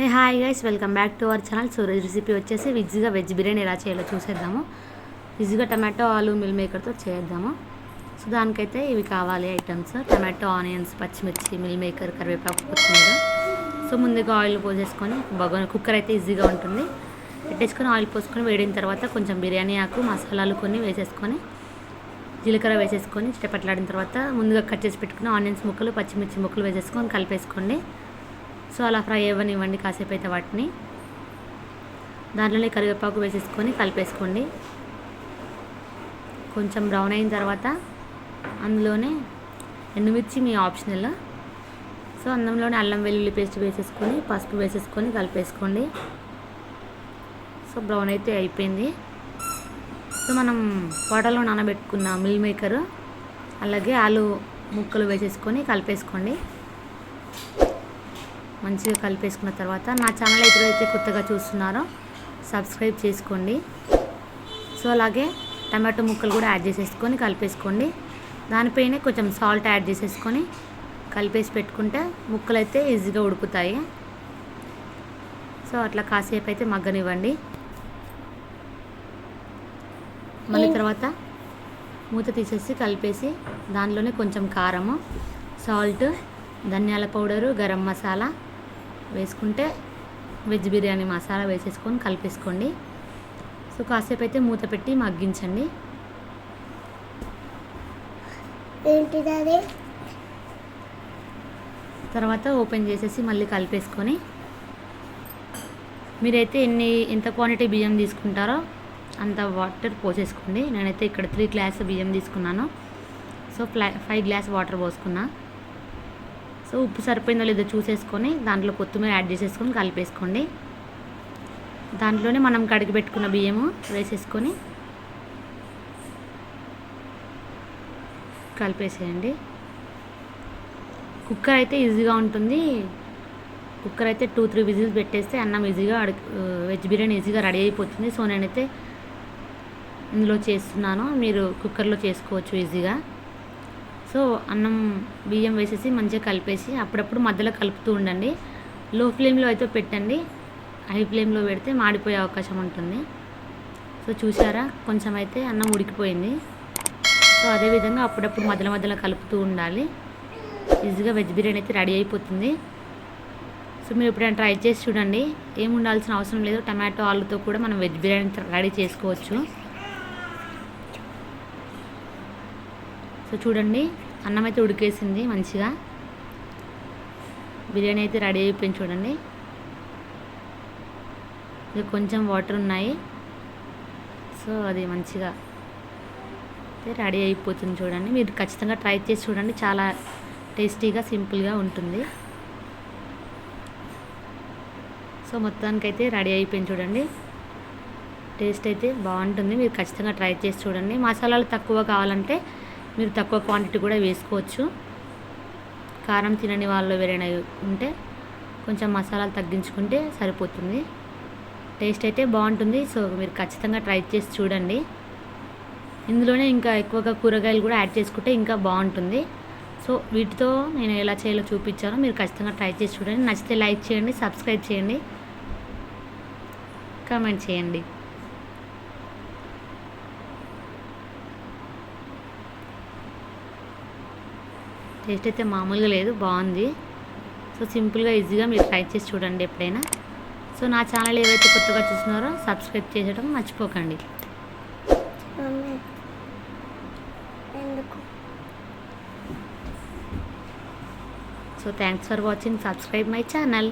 Hey hi guys welcome back to our channel so recipe వచ్చేసి విజ్గా veg biryani ఎలా చేయాలో చూసేద్దాము. విజ్గా టమాటో ఆలు మిల్ మేకర్తో చేద్దాము. సో దానికైతే ఇవి కావాలి ఐటమ్స్. టమాటో ఆనియన్స్ పచ్చిమిర్చి మిల్ మేకర్ కరివేపాకు కొత్తిమీర. సో ముందుగా ఆయిల్ పోసేసుకొని బగోన్ కుక్కర్ అయితే ఈజీగా ఉంటుంది. పెట్టేసుకొని ఆయిల్ పోసుకొని వేడిన తర్వాత కొంచెం బిర్యానీ ఆకు మసాలాలు కొన్ని వేసేసుకొని జీలకర్ర వేసేసుకొని చిటపట్లాడిన తర్వాత ముందుగా కట్ చేసి పెట్టుకుని ఆనియన్స్ ముక్కలు పచ్చిమిర్చి ముక్కలు వేసేసుకొని కలిపేసుకోండి. సో అలా ఫ్రై అవ్వనివ్వండి కాసేపు అయితే వాటిని. దాంట్లోనే కరివేపాకు వేసేసుకొని కలిపేసుకోండి. కొంచెం బ్రౌన్ అయిన తర్వాత అందులోనే ఎండుమిర్చి మీ ఆప్షనల్. సో అన్నంలోనే అల్లం వెల్లుల్లి పేస్ట్ వేసేసుకొని పసుపు వేసేసుకొని కలిపేసుకోండి. సో బ్రౌన్ అయితే అయిపోయింది. సో మనం వాటర్లో నానబెట్టుకున్న మిల్ మేకర్ అలాగే ఆలు ముక్కలు వేసేసుకొని కలిపేసుకోండి. మంచిగా కలిపేసుకున్న తర్వాత నా ఛానల్ ఎదురైతే కొత్తగా చూస్తున్నారో సబ్స్క్రైబ్ చేసుకోండి. సో అలాగే టమాటో ముక్కలు కూడా యాడ్ చేసేసుకొని కలిపేసుకోండి. దానిపైనే కొంచెం సాల్ట్ యాడ్ చేసేసుకొని కలిపేసి పెట్టుకుంటే ముక్కలు అయితే ఈజీగా ఉడుకుతాయి. సో అట్లా కాసేపు అయితే మగ్గనివ్వండి. మళ్ళీ తర్వాత మూత తీసేసి కలిపేసి దానిలోనే కొంచెం కారము సాల్ట్ ధనియాల పౌడరు గరం మసాలా వేసుకుంటే వెజ్ బిర్యానీ మసాలా వేసేసుకొని కలిపేసుకోండి. సో కాసేపు అయితే మూత పెట్టి మగ్గించండి. ఏంటిది తర్వాత ఓపెన్ చేసేసి మళ్ళీ కలిపేసుకొని మీరైతే ఎన్ని ఎంత క్వాంటిటీ బియ్యం తీసుకుంటారో అంత వాటర్ పోసేసుకోండి. నేనైతే ఇక్కడ త్రీ గ్లాస్ బియ్యం తీసుకున్నాను. సో ఫ్లై ఫైవ్ గ్లాస్ వాటర్ పోసుకున్నా. సో ఉప్పు సరిపోయిందో లేదో చూసేసుకొని దాంట్లో కొత్తిమీర యాడ్ చేసేసుకొని కలిపేసుకోండి. దాంట్లోనే మనం కడిగి పెట్టుకున్న బియ్యము వేసేసుకొని కలిపేసేయండి. కుక్కర్ అయితే ఈజీగా ఉంటుంది. కుక్కర్ అయితే టూ త్రీ విజిల్స్ పెట్టేస్తే అన్నం ఈజీగా అడి వెజ్ బిర్యానీ ఈజీగా రెడీ అయిపోతుంది. సో నేనైతే ఇందులో చేస్తున్నాను. మీరు కుక్కర్లో చేసుకోవచ్చు ఈజీగా. సో అన్నం బియ్యం వేసేసి మంచిగా కలిపేసి అప్పుడప్పుడు మధ్యలో కలుపుతూ ఉండండి. లో ఫ్లేమ్లో అయితే పెట్టండి. హై ఫ్లేమ్లో పెడితే మాడిపోయే అవకాశం ఉంటుంది. సో చూసారా? కొంచెం అయితే అన్నం ఉడికిపోయింది. సో అదేవిధంగా అప్పుడప్పుడు మధ్యలో మధ్యలో కలుపుతూ ఉండాలి. ఈజీగా వెజ్ బిర్యానీ అయితే రెడీ అయిపోతుంది. సో మీరు ఎప్పుడైనా ట్రై చేసి చూడండి. ఏమి ఉండాల్సిన అవసరం లేదు. టమాటో ఆలుతో కూడా మనం వెజ్ బిర్యానీ రెడీ చేసుకోవచ్చు. సో చూడండి అన్నం అయితే ఉడికేసింది మంచిగా. బిర్యానీ అయితే రెడీ అయిపోయింది చూడండి. ఇది కొంచెం వాటర్ ఉన్నాయి. సో అది మంచిగా అయితే రెడీ అయిపోతుంది చూడండి. మీరు ఖచ్చితంగా ట్రై చేసి చూడండి చాలా టేస్టీగా సింపుల్గా ఉంటుంది. సో మొత్తానికైతే రెడీ అయిపోయింది చూడండి. టేస్ట్ అయితే బాగుంటుంది. మీరు ఖచ్చితంగా ట్రై చేసి చూడండి. మసాలాలు తక్కువ కావాలంటే మీరు తక్కువ క్వాంటిటీ కూడా వేసుకోవచ్చు. కారం తినని వాళ్ళు ఎవరైనా ఉంటే కొంచెం మసాలాలు తగ్గించుకుంటే సరిపోతుంది. టేస్ట్ అయితే బాగుంటుంది. సో మీరు ఖచ్చితంగా ట్రై చేసి చూడండి. ఇందులోనే ఇంకా ఎక్కువగా కూరగాయలు కూడా యాడ్ చేసుకుంటే ఇంకా బాగుంటుంది. సో వీటితో నేను ఎలా చేయాలో చూపించానో. మీరు ఖచ్చితంగా ట్రై చేసి చూడండి. నచ్చితే లైక్ చేయండి సబ్స్క్రైబ్ చేయండి. కామెంట్ చేయండి. టేస్ట్ అయితే మామూలుగా లేదు బాగుంది. సో సింపుల్గా ఈజీగా మీరు ట్రై చేసి చూడండి ఎప్పుడైనా. సో నా ఛానల్ ఏవైతే కొత్తగా చూస్తున్నారో సబ్స్క్రైబ్ చేయడం మర్చిపోకండి. So thanks for watching subscribe my channel